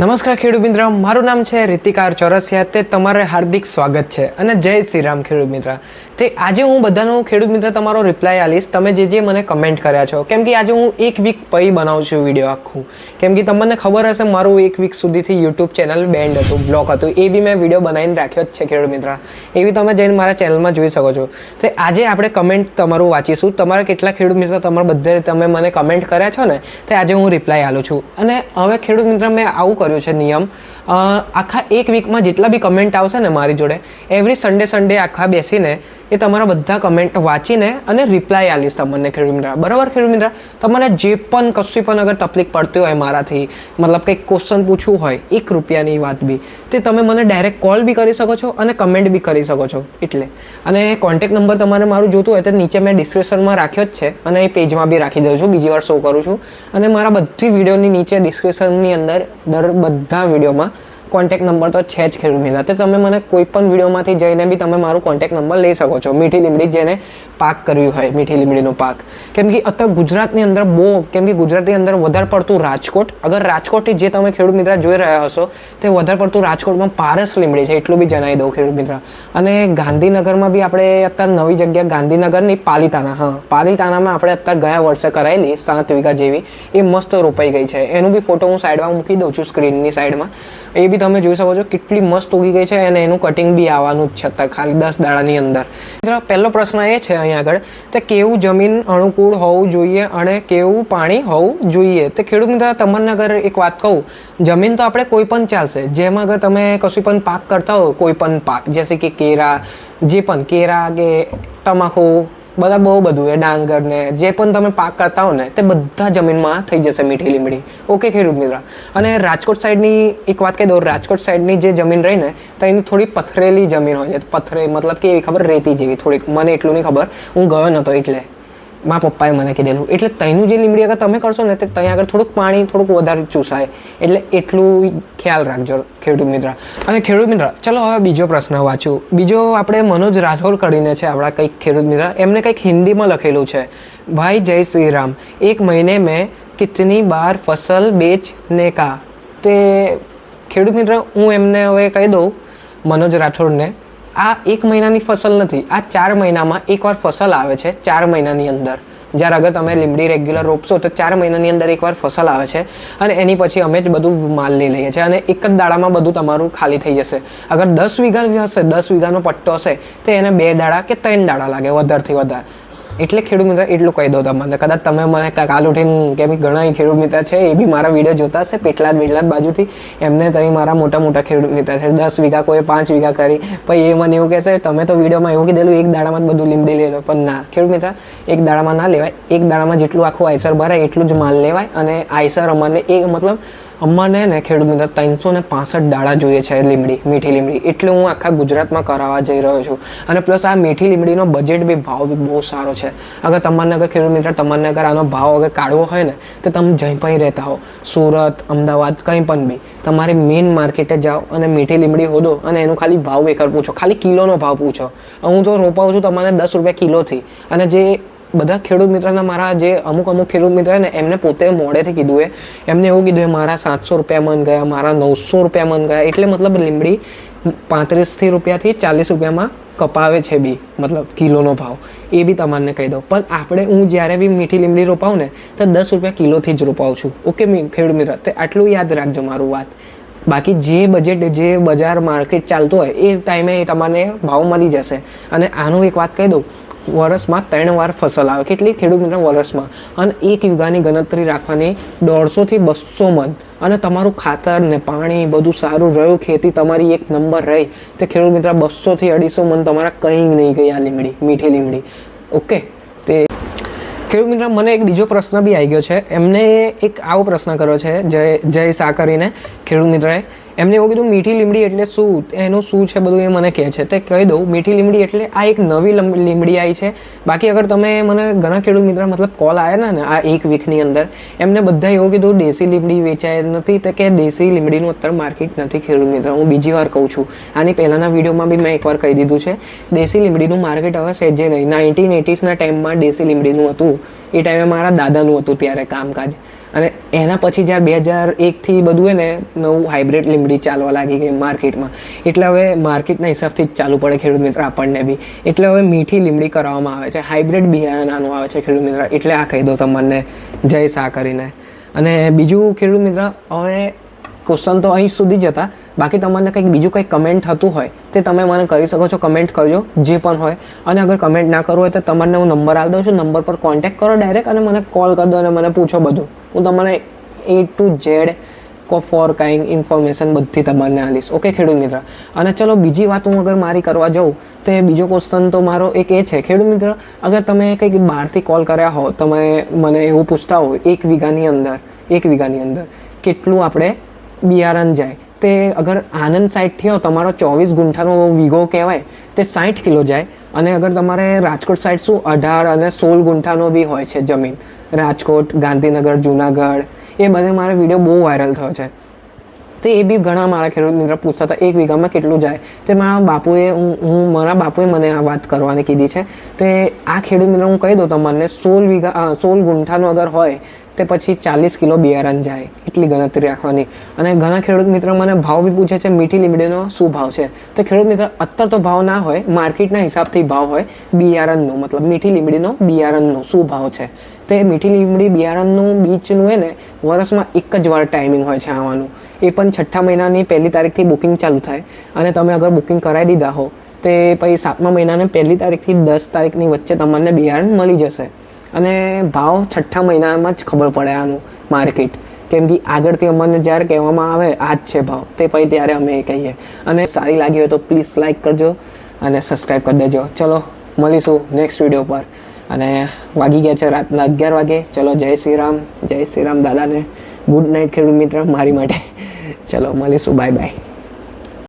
નમસ્કાર ખેડૂત મિત્ર, મારું નામ છે રીતિકાર ચોરસિયા. તે તમારે હાર્દિક સ્વાગત છે અને જય શ્રી રામ ખેડૂત મિત્ર. તે આજે હું બધાનો ખેડૂત મિત્ર તમારો રિપ્લાય આલીશ તમે જે જે મને કમેન્ટ કર્યા છો, કેમ કે આજે હું એક વીક પછી બનાવું છું વીડિયો આખું. કેમ કે તમને ખબર હશે મારું એક વીક સુધીથી યુટ્યુબ ચેનલ બેન્ડ હતું બ્લોક હતું. એ બી મેં વીડિયો બનાવીને રાખ્યો જ છે ખેડૂત મિત્ર. એ બી તમે જઈને મારા ચેનલમાં જોઈ શકો છો. તો આજે આપણે કમેન્ટ તમારું વાંચીશું. તમારા કેટલા ખેડૂત મિત્ર તમારા બધે તમે મને કમેન્ટ કર્યા છો ને, તે આજે હું રિપ્લાય આલું છું. અને હવે ખેડૂત મિત્ર મેં આવું કર્યું છે નિયમ. આખા એક વીકમાં જેટલા બી કમેન્ટ આવશે ને મારી જોડે એવરી સન્ડે સન્ડે આખા બેસીને એ તમારા બધા કમેન્ટ વાંચીને અને રિપ્લાય આલીશ તમને, ખેડૂત મિત્ર. બરાબર, ખેડૂત મિત્ર? તમારે જે પણ, કશું પણ અગર તકલીફ પડતી હોય મારાથી, મતલબ કંઈક ક્વેશ્ચન પૂછવું હોય, એક રૂપિયાની વાત બી, તે તમે મને ડાયરેક્ટ કોલ બી કરી શકો છો અને કમેન્ટ બી કરી શકો છો. એટલે. અને કોન્ટેક નંબર તમારે મારું જોતું હોય તો નીચે મેં ડિસ્ક્રિપ્શનમાં રાખ્યો જ છે અને એ પેજમાં બી રાખી દઉં છું, બીજી વાર શો કરું છું. અને મારા બધી વિડીયોની નીચે ડિસ્ક્રિપ્શનની અંદર, દર બધા વિડીયોમાં કોન્ટેક નંબર તો છે જ ખેડૂત મિત્ર તે તમે મને કોઈ પણ વિડીયોમાંથી જઈને બી તમે મારું કોન્ટેક નંબર લઈ શકો છો. મીઠી લીમડી જેને પાક કર્યું હોય, મીઠી લીમડીનો પાક. કેમ કે અત્યારે ગુજરાતની અંદર બહુ, કેમ કે ગુજરાતની અંદર વધારે પડતું રાજકોટ, અગર રાજકોટથી જે તમે ખેડૂત મિત્ર જોઈ રહ્યા હશો, તે વધારે પડતું રાજકોટમાં પારસ લીમડી છે, એટલું બી જણાવી દઉં ખેડૂત મિત્ર. અને ગાંધીનગરમાં બી આપણે અત્યારે નવી જગ્યા, ગાંધીનગરની પાલિતાના હા પાલિતાનામાં આપણે અત્યારે ગયા વર્ષે કરાયેલી સાત વીઘા જેવી, એ મસ્ત રોપાઈ ગઈ છે. એનું બી ફોટો હું સાઈડમાં મૂકી દઉં છું સ્ક્રીનની સાઈડમાં એ બી તમે જોઈ શકો છો કેટલી મસ્ત ઉગી ગઈ છે અને એનું કટિંગ બી આવવાનું જ છે ખાલી દસ દાડાની અંદર. પહેલો પ્રશ્ન એ છે અહીં આગળ તે કેવું જમીન અનુકૂળ હોવું જોઈએ અને કેવું પાણી હોવું જોઈએ? તે ખેડૂત મિત્ર, તમને અગર એક વાત કહું, જમીન તો આપણે કોઈ પણ ચાલશે, જેમાં અગર તમે કશું પણ પાક કરતા હો, કોઈ પણ પાક, જેસે કે કેરા, જે પણ, કેરા કે તમાકુ બધા બહુ બધું એ ડાંગર ને જે પણ તમે પાક કરતા હો ને, તે બધા જમીનમાં થઈ જશે મીઠી લીમડી. ઓકે ખેડૂત મિત્ર. અને રાજકોટ સાઈડની એક વાત કહી દઉં, રાજકોટ સાઈડની જે જમીન રહી ને, તો એની થોડી પથરેલી જમીન હોય છે. પથરે મતલબ કે એવી ખબર રેતી જેવી થોડીક. મને એટલું નહીં ખબર. હું ગયો નહોતો એટલે. મારા પપ્પાએ મને કીધેલું. એટલે તઈનું જે લીમડી અગર તમે કરશો ને, તે ત્યાં આગળ થોડુંક પાણી, થોડુંક વધારે ચૂસાય. એટલે એટલું ખ્યાલ રાખજો, ખેડૂત મિત્ર. અને ખેડૂત મિત્ર, ચલો હવે બીજો પ્રશ્ન વાંચું. બીજો આપણે મનોજ રાઠોડ કરીને છે, આપણા કંઈક ખેડૂત મિત્ર. એમને કંઈક હિન્દીમાં લખેલું છે. ભાઈ, જય શ્રી રામ. એક મહિને મેં કિતની બાર ફસલ બેચને કા? તે ખેડૂત મિત્ર, હું એમને હવે કહી દઉં, મનોજ રાઠોડને. આ એક મહિનાની ફસલ નથી, આ ચાર મહિનામાં એકવાર ફસલ આવે છે, ચાર મહિનાની અંદર. જ્યારે અગર તમે લીમડી રેગ્યુલર રોપશો, તો ચાર મહિનાની અંદર એકવાર ફસલ આવે છે અને એની પછી અમે જ બધું માલ લઈ લઈએ છીએ અને એક જ દાડામાં બધું તમારું ખાલી થઈ જશે. અગર દસ વીઘા હશે, દસ વીઘાનો પટ્ટો હશે, તો એને બે દાડા કે ત્રણ દાડા લાગે વધારથી વધારે. એટલે ખેડૂત મિત્ર એટલું કહી દો તમને. કદાચ તમે મને કાલ ઉઠીને કે ઘણા ખેડૂત મિત્ર છે એ બી મારા વીડિયો જોતા હશે પેટલાદ બેટલાદ બાજુથી. એમને ત્યાં મારા મોટા મોટા ખેડૂત મિત્ર છે. દસ વીઘા કોઈ પાંચ વીઘા કરી. પછી એ મને એવું કહેશે તમે તો વિડીયોમાં એવું કીધેલું, એક દાડામાં જ બધું લીમડી લેલો પણ ના, ખેડૂત મિત્ર, એક દાડામાં ના લેવાય. એક દાડામાં જેટલું આખું આઈસર ભરાય એટલું જ માલ લેવાય અને આઈસર અમારે એ મતલબ અમારને ને ખેડૂત મિત્ર ત્રણસો ને પાસઠ દાડા જોઈએ છે લીમડી, મીઠી લીમડી. એટલે હું આખા ગુજરાતમાં કરાવવા જઈ રહ્યો છું. અને પ્લસ આ મીઠી લીમડીનો બજેટ બી ભાવ બી બહુ સારો છે. અગર તમારને અગર ખેડૂત મિત્ર તમારને અગર આનો ભાવ અગર કાઢવો હોય ને, તો તમે જઈ પણ રહેતા હો. સુરત, અમદાવાદ, કંઈ પણ બી. તમારે મેઇન માર્કેટે જાઓ અને મીઠી લીમડી હોદો અને એનું ખાલી ભાવ એકર પૂછો. ખાલી કિલોનો ભાવ પૂછો. હું તો રોપાવું છું તમારે દસ રૂપિયા કિલોથી. અને જે બધા ખેડૂત મિત્રના મારા જે અમુક અમુક ખેડૂત મિત્ર ને, એમને પોતે મોડેથી કીધું એ. એમને એવું કીધું એ, મારા સાતસો રૂપિયા મન ગયા, મારા નવસો રૂપિયા મન ગયા. એટલે મતલબ લીમડી પાંત્રીસથી રૂપિયાથી ચાલીસ રૂપિયામાં કપાવે છે બી, મતલબ કિલોનો ભાવ. એ બી તમને કહી દઉં. પણ આપણે, હું જ્યારે બી મીઠી લીમડી રોપાવું ને, તો દસ રૂપિયા કિલોથી જ રોપાવું છું. ઓકે ખેડૂત મિત્ર, તો આટલું યાદ રાખજો મારું વાત. બાકી જે બજેટ જે બજાર માર્કેટ ચાલતું હોય, એ ટાઈમે તમને ભાવ મળી જશે. અને આનું એક વાત કહી દઉં. વરસમાં ત્રણ વાર ફસલ આવે. કેટલી ખેડૂત મિત્ર વર્ષમાં. અને એક વીઘાની ગણતરી રાખવાની દોઢસોથી બસો મન અને તમારું ખાતર ને પાણી બધું સારું રહ્યું, ખેતી તમારી એક નંબર રહી. તે ખેડૂત મિત્ર બસોથી અઢીસો મન તમારા કંઈ નહીં ગઈ આ લીમડી, મીઠી લીમડી. ઓકે? તે ખેડૂત મિત્ર, મને એક બીજો પ્રશ્ન બી આવી ગયો છે. એમને એક આવો પ્રશ્ન કર્યો છે, જય જય સા કરીને ખેડૂત મિત્રએ એમને એવું કીધું, મીઠી લીમડી એટલે શું? એનું શું છે બધું એ મને કહે છે. તે કહી દઉં, મીઠી લીમડી એટલે આ એક નવી લીમડી આવી છે. બાકી અગર તમે મને ઘણા ખેડૂત મિત્ર મતલબ કોલ આવ્યા ને, આ એક વીકની અંદર, એમને બધા એવું કીધું, દેશી લીમડી વેચાય નથી તો કે દેશી લીમડીનું અત્યારે માર્કેટ નથી ખેડૂત મિત્ર. હું બીજી વાર કહું છું. આની પહેલાંના વિડીયોમાં બી મેં એકવાર કહી દીધું છે, દેશી લીમડીનું માર્કેટ હવે સહેજે નહીં. નાઇન્ટીન એટીસના ટાઈમમાં દેશી લીમડીનું હતું. એ ટાઈમે મારા દાદાનું હતું ત્યારે કામકાજ. અને એના પછી જ્યારે બે હજાર એકથી બધું હે ને નવું હાઇબ્રિડ લીમડી ચાલવા લાગી ગઈ માર્કેટમાં. એટલે હવે માર્કેટના હિસાબથી જ ચાલુ પડે ખેડૂત મિત્ર આપણને બી. એટલે હવે મીઠી લીમડી કરવામાં આવે છે. હાઇબ્રિડ બિયારણ આનું આવે છે ખેડૂત મિત્ર. એટલે આ કહી દો તમને. જય શાહ કરીને અને બીજું ખેડૂત મિત્ર, હવે ક્વેશ્ચન તો અહીં સુધી જ હતા. બાકી તમને કંઈક બીજું કંઈક કમેન્ટ થતું હોય, તે તમે મને કરી શકો છો કમેન્ટ કરજો, જે પણ હોય. અને અગર કમેન્ટ ના કરવું હોય તો તમને હું નંબર આપી દઉં છું નંબર પર કોન્ટેક્ટ કરો ડાયરેક્ટ અને મને કોલ કરી દો અને મને પૂછો બધું. હું તમને એ ટુ ઝેડ કો ફોર કાઇંગ ઇન્ફોર્મેશન બધી તમને આલીશ ઓકે ખેડૂત મિત્ર? અને ચલો, બીજી વાત હું અગર મારી કરવા જાઉં, તો બીજો ક્વેશ્ચન તો મારો એક એ છે. ખેડૂત મિત્ર, અગર તમે કંઈક બહારથી કોલ કર્યા હો તમે મને એવું પૂછતા હો એક વીઘાની અંદર, એક વીઘાની અંદર, કેટલું આપણે બિયારણ જાય? તે અગર આનંદ સાઈડથી હો તમારો ચોવીસ ગુંઠાનો વીઘો કહેવાય, તે સાઠ કિલો જાય. અને અગર તમારે રાજકોટ સાઈડ શું, અઢાર અને સોળ ગુંઠાનો બી હોય છે જમીન. રાજકોટ, ગાંધીનગર, જુનાગઢ, એ બધે મારો વીડિયો બહુ વાયરલ થયો છે. તો એ બી ઘણા મારા ખેડૂત મિત્ર પૂછતા હતા, એક વીઘામાં કેટલું જાય? તે મારા બાપુએ, હું મારા બાપુએ મને આ વાત કરવાની કીધી છે. તે આ ખેડૂત મિત્ર હું કહી દઉં તમને, સોળ વીઘા સોળ ગુંઠાનો અગર હોય, તે પછી ચાલીસ કિલો બિયારણ જાય, એટલી ગણતરી રાખવાની. અને ઘણા ખેડૂત મિત્ર મને ભાવ બી પૂછે છે, મીઠી લીમડીનો શું ભાવ છે? તો ખેડૂત મિત્ર અત્યારે તો ભાવ ના હોય, માર્કેટના હિસાબથી ભાવ હોય, બિયારણનો, મતલબ મીઠી લીમડીનો બિયારણનો શું ભાવ છે? તે મીઠી લીમડી બિયારણનું બીચનું હોય ને, વર્ષમાં એક જ વાર ટાઈમિંગ હોય છે આવવાનું એ પણ છઠ્ઠા મહિનાની પહેલી તારીખથી બુકિંગ ચાલુ થાય. અને તમે અગર બુકિંગ કરાવી દીધા હો, તે પછી સાતમા મહિનાને પહેલી તારીખથી દસ તારીખની વચ્ચે તમને બિયારણ મળી જશે. અને ભાવ છઠ્ઠા મહિનામાં જ ખબર પડે આનું માર્કેટ કેમ કે આગળથી અમને જ્યારે કહેવામાં આવે, આ જ છે ભાવ. તે પછી ત્યારે અમે એ કહીએ. અને સારી લાગી હોય તો પ્લીઝ લાઇક કરજો અને સબસ્ક્રાઈબ કરી દેજો. ચલો, મળીશું નેક્સ્ટ વીડિયો પર. અને વાગી ગયા છે રાતના અગિયાર વાગે. ચલો, જય શ્રી રામ, જય શ્રી રામ દાદાને. ગુડ નાઇટ ખેડૂત મિત્ર, મારી માટે. ચલો મળીશું. Bye bye